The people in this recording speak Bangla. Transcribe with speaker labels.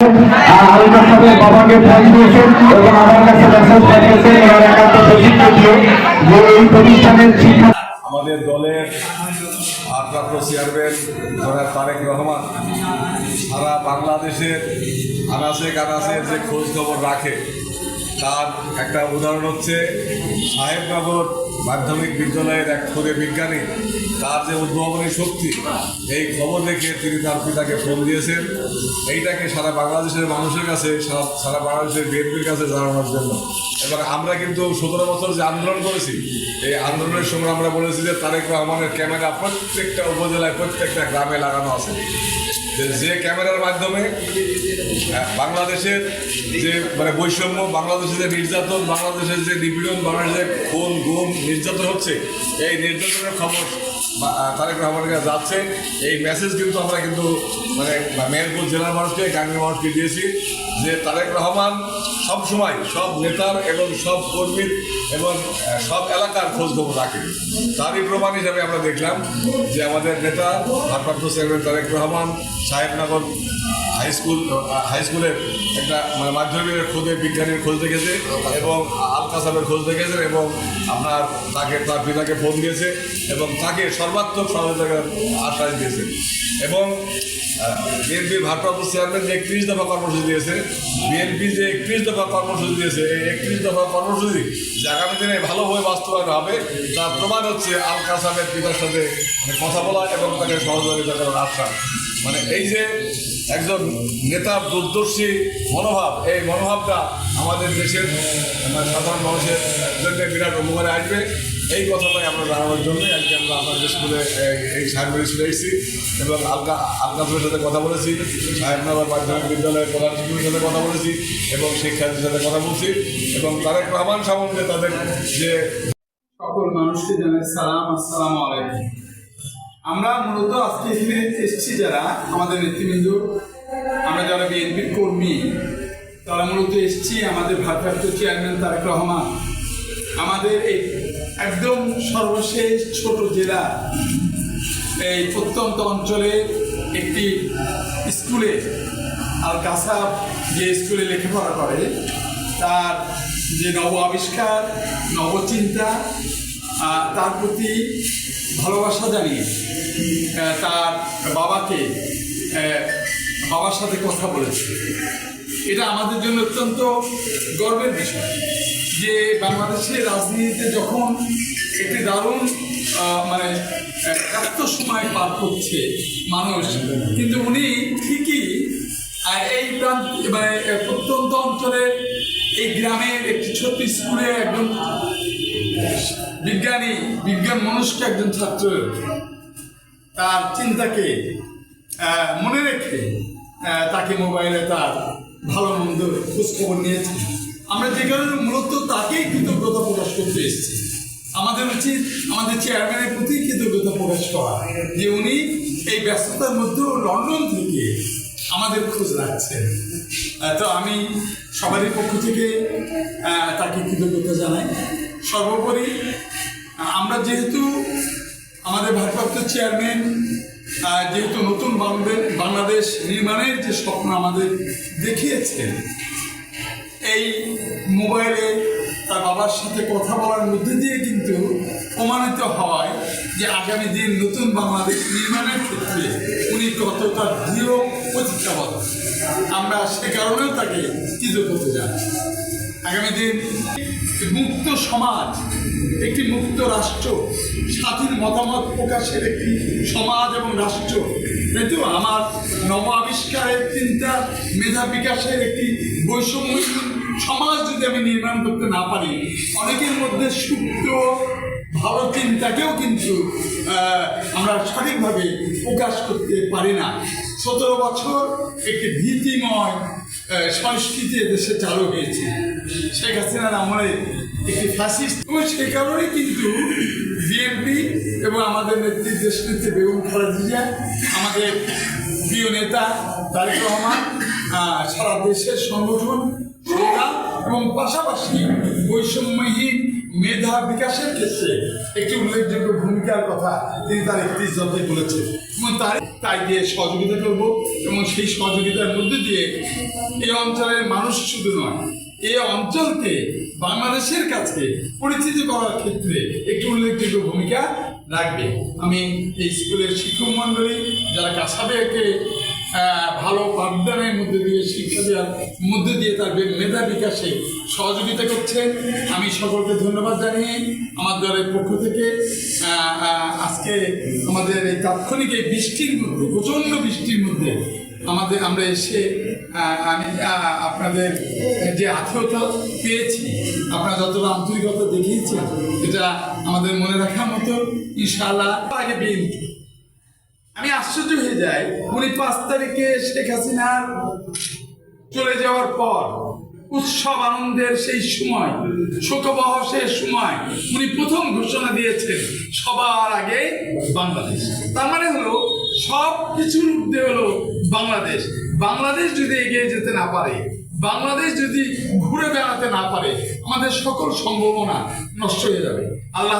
Speaker 1: হালকা সাহেব বাবাকে ফোন দিয়েছেন
Speaker 2: আমাদের দলের ভারপ্রাপ্ত চেয়ারম্যান তারেক রহমান সারা বাংলাদেশের আনাসে কানাসে যে খোঁজ খবর রাখে, তার একটা উদাহরণ হচ্ছে সাহেবনগর মাধ্যমিক বিদ্যালয়ের এক খুদে বিজ্ঞানী তার যে উদ্ভাবনী শক্তি, এই খবর দেখে তিনি তার পিতাকে ফোন দিয়েছেন। এইটাকে সারা বাংলাদেশের মানুষের কাছে, সারা সারা বাংলাদেশের বিএনপির কাছে জানানোর জন্য। এবার আমরা কিন্তু সতেরো বছর যে আন্দোলন করেছি, এই আন্দোলনের সময় আমরা বলেছি যে তারেক রহমানের ক্যামেরা প্রত্যেকটা উপজেলায়, প্রত্যেকটা গ্রামে লাগানো আছে। যে- ক্যামেরার মাধ্যমে বাংলাদেশের যে মানে বৈষম্য, বাংলাদেশের যে নির্যাতন, বাংলাদেশের যে নিপীড়ন, বাংলাদেশের খুন, গুম নির্যাতন হচ্ছে। এই নির্যাতনের খবর তারেক রহমানের যাচ্ছে। এই মেসেজ কিন্তু আমরা কিন্তু মানে মেহেরপুর জেলার মানুষকে গাঙ্গের মানুষকে দিয়েছি যে তারেক রহমান সব সময় সব নেতার এবং সব কর্মীর এবং সব এলাকার খোঁজ খবর রাখে। তারই প্রমাণ হিসাবে আমরা দেখলাম যে আমাদের নেতা ভারপ্রাপ্ত chairman Tarique Rahman Sahebnagar high school high স্কুলের একটা মানে মাধ্যমিকের খোঁজে, বিজ্ঞানীর খোঁজ দেখেছে এবং আলকা সাহেবের খোঁজ দেখেছেন এবং আপনার তাকে, তার পিতাকে ফোন দিয়েছে এবং তাকে সর্বাত্মক সহযোগিতার আশ্বাস দিয়েছে। এবং বিএনপির ভারপ্রাপ্ত চেয়ারম্যান যে একত্রিশ দফা কর্মসূচি দিয়েছে, বিএনপি যে একত্রিশ দফা কর্মসূচি দিয়েছে, এই একত্রিশ দফা কর্মসূচি যে আগামী দিনে ভালোভাবে বাস্তবায়ন হবে। তার প্রমাণ হচ্ছে আল কাসামের পিতার সাথে মানে কথা বলা এবং তাকে সহযোগিতা করার আশ্বাস। মানে এই যে একজন নেতার দূরদর্শী মনোভাব, এই মনোভাবটা আমাদের দেশের সাধারণ মানুষের জন্য বিরাট উপকারে আসবে। এই কথাটাই আমরা জানানোর জন্যই আজকে আমরা আপনাদের স্কুলে, এই- সাহেবের স্কুলে এসেছি এবং আলকা আলকাসের সাথে কথা বলেছি সাহেবনগর মাধ্যমিক বিদ্যালয়ের প্রধান শিক্ষকের সাথে কথা বলেছি এবং শিক্ষার্থীর সাথে কথা বলছি এবং তাদের রহমান সম্বন্ধে তাদের যে
Speaker 3: সকল মানুষকে জানাই সালাম, আসসালামু আলাইকুম। আমরা মূলত আজকে এখানে এসেছি যারা আমাদের নেতৃবৃন্দ আমরা যারা বিএনপির কর্মী, তারা মূলত এসেছি আমাদের ভারপ্রাপ্ত চেয়ারম্যান তারেক রহমান। আমাদের এই একদম সর্বশেষ ছোট জেলা, এই প্রত্যন্ত অঞ্চলে একটি স্কুলে আল কাসাব যে স্কুলে লেখাপড়া করে, তার যে নব আবিষ্কার নবচিন্তা তার প্রতি ভালোবাসা জানিয়ে তার বাবাকে বাবার সাথে কথা বলেছে। এটা আমাদের জন্য অত্যন্ত গর্বের বিষয় যে বাংলাদেশের রাজনীতিতে যখন একটি দারুণ মানে ব্যস্ত সময় পার করছে মানুষ, কিন্তু উনি ঠিকই এই প্রান্ত মানে প্রত্যন্ত অঞ্চলে এই গ্রামের একটি ছোট্ট স্কুলে একজন বিজ্ঞানী, বিজ্ঞান মনস্ক একজন ছাত্র, তার চিন্তাকে মনে রেখে তাকে মোবাইলে তার ভালো মন্দ খোঁজখবর নিয়েছে। আমরা যে কারণে মূলত তাকেই কৃতজ্ঞতা প্রকাশ করতে এসেছি। আমাদের উচিত আমাদের চেয়ারম্যানের প্রতি কৃতজ্ঞতা প্রকাশ করা, যে উনি এই ব্যস্ততার মধ্যেও লন্ডন থেকে আমাদের খোঁজ রাখছেন। তো আমি সবারই পক্ষ থেকে তাকে কৃতজ্ঞতা জানাই। সর্বোপরি, আমরা যেহেতু আমাদের ভারপ্রাপ্ত চেয়ারম্যান যেহেতু নতুন বাংলাদেশ নির্মাণের যে স্বপ্ন আমাদের দেখিয়েছেন এই মোবাইলে তার বাবার সাথে কথা বলার মধ্যে দিয়ে কিন্তু প্রমাণিত হয় যে আগামী দিন নতুন বাংলাদেশ নির্মাণের ক্ষেত্রে উনি কতটা দৃঢ় প্রতিজ্ঞাবদ্ধ। আমরা সে কারণেও তাকে কৃতজ্ঞতা জানাই আগামী দিন মুক্ত সমাজ, একটি মুক্ত রাষ্ট্র, স্বাধীন মতামত প্রকাশের একটি সমাজ এবং রাষ্ট্র। কিন্তু আমার নব আবিষ্কারের চিন্তা মেধা বিকাশের একটি বৈষম্য সমাজ যদি আমি নির্মাণ করতে না পারি, অনেকের মধ্যে সুপ্ত ভালো চিন্তাকেও কিন্তু আমরা সঠিকভাবে প্রকাশ করতে পারি না। সতেরো বছর একটি ভীতিময় সংস্কৃতি এদেশে চালু হয়েছে। শেখ হাসিনার আমলে একটি ফ্যাসিস্ট এবং সে কারণেই কিন্তু বিএনপি এবং আমাদের নেত্রী দেশ নেত্রী বেগম খালেদা আমাদের প্রিয় নেতা তারেক রহমান সারা দেশের সংগঠন এবং পাশাপাশি বৈষম্যহীন মেধা বিকাশের ক্ষেত্রে একটি উল্লেখযোগ্য ভূমিকার কথা তিনি তার একত্রিশ দফায় বলেছেন। এবং তাই তাই দিয়ে সহযোগিতা করব এবং সেই সহযোগিতার মধ্যে দিয়ে এই অঞ্চলের মানুষ শুধু নয় এই অঞ্চলকে বাংলাদেশের কাছে পরিচিতি করার ক্ষেত্রে একটি উল্লেখযোগ্য ভূমিকা রাখবে। আমি এই স্কুলের শিক্ষক মণ্ডলী যারা কাসাবেকে আহ, ভালো পাঠদানের মধ্যে দিয়ে শিক্ষা দেওয়ার মধ্যে দিয়ে তার মেধা বিকাশে সহযোগিতা করছে আমি সকলকে ধন্যবাদ জানিয়ে আমার দলের পক্ষ থেকে আজকে আমাদের এই তাৎক্ষণিক এই বৃষ্টির মধ্যে, প্রচণ্ড বৃষ্টির মধ্যে আমাদের, আমরা এসে আমি আপনাদের যে আত্মীয়তা পেয়েছি, আপনারা যতটা আন্তরিকতা দেখিয়েছেন, এটা আমাদের মনে রাখার মতো, ইনশাআল্লাহ, আগে বিএনপি আমি আশ্চর্য হয়ে যাই, উনি পাঁচ তারিখে শেখ হাসিনার চলে যাওয়ার পর উৎসব আনন্দের সেই সময় শোকবহ সেই সময় উনি প্রথম ঘোষণা দিয়েছেন, সবার আগে বাংলাদেশ। তার মানে হলো সব কিছুর ঊর্ধ্বে হলো বাংলাদেশ। বাংলাদেশ যদি এগিয়ে যেতে না পারে, বাংলাদেশ যদি ঘুরে বেড়াতে না পারে, আমাদের সকল সম্ভাবনা নষ্ট হয়ে যাবে। আল্লাহ